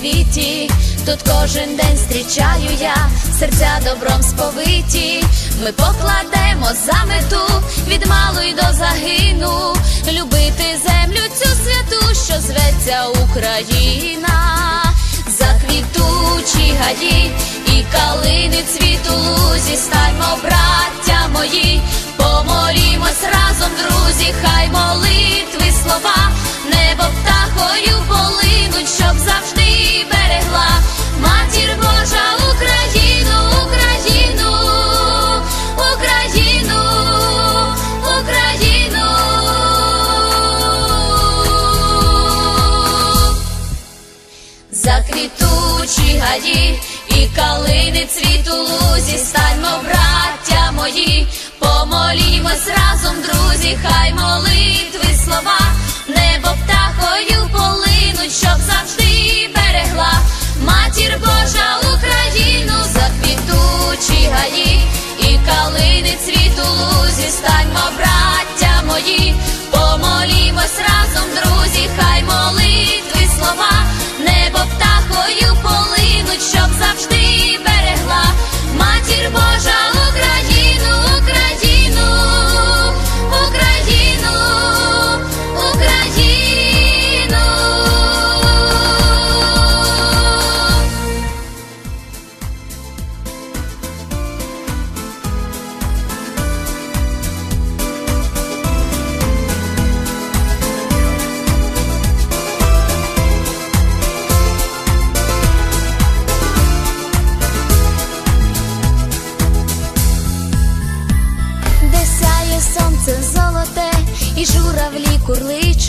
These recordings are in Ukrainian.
світі. Тут кожен день зустрічаю я, серця добром сповиті. Ми покладемо за мету від малої до загину, любити землю цю святу, що зветься Україна, заквітучі гаї і калини цвіту лузі, станьмо, браття мої, помолімось разом, друзі, хай молитви слова, небо птахою полинуть, щоб завжди Божа Україну, Україну, Україну, Україну. Заквітучі гаї і калини цвіту лузі, станьмо, браття мої, помолімось разом, друзі, хай заквітучі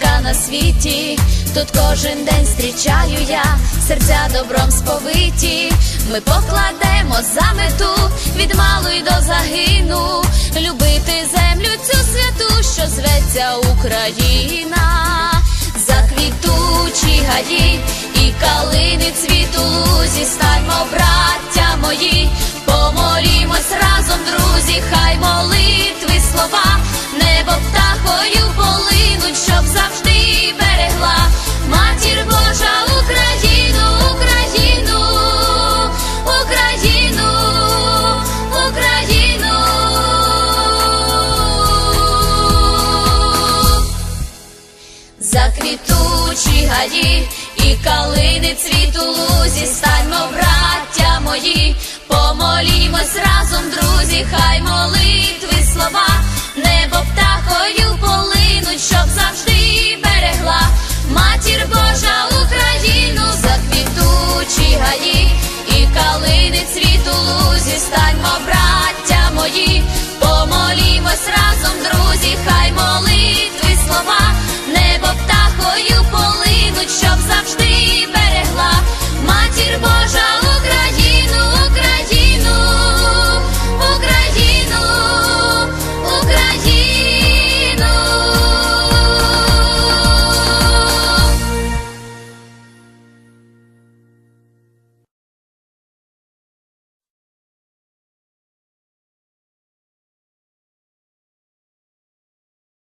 така на світі. Тут кожен день зустрічаю я, серця добром сповиті. Ми покладемо за мету від малої до загину, любити землю цю святу, що зветься Україна, заквітучі гаї і калини цвіту лузі, станьмо, Заквітучі і калини цвіту лузі, станьмо, браття мої, помолімось разом, друзі, хай молитви слова, небо птахою полинуть, щоб завжди берегла. Матір Божа Україну, заквітучі гаї. І калини цвіту лузі, станьмо, браття мої, помолімось разом, друзі,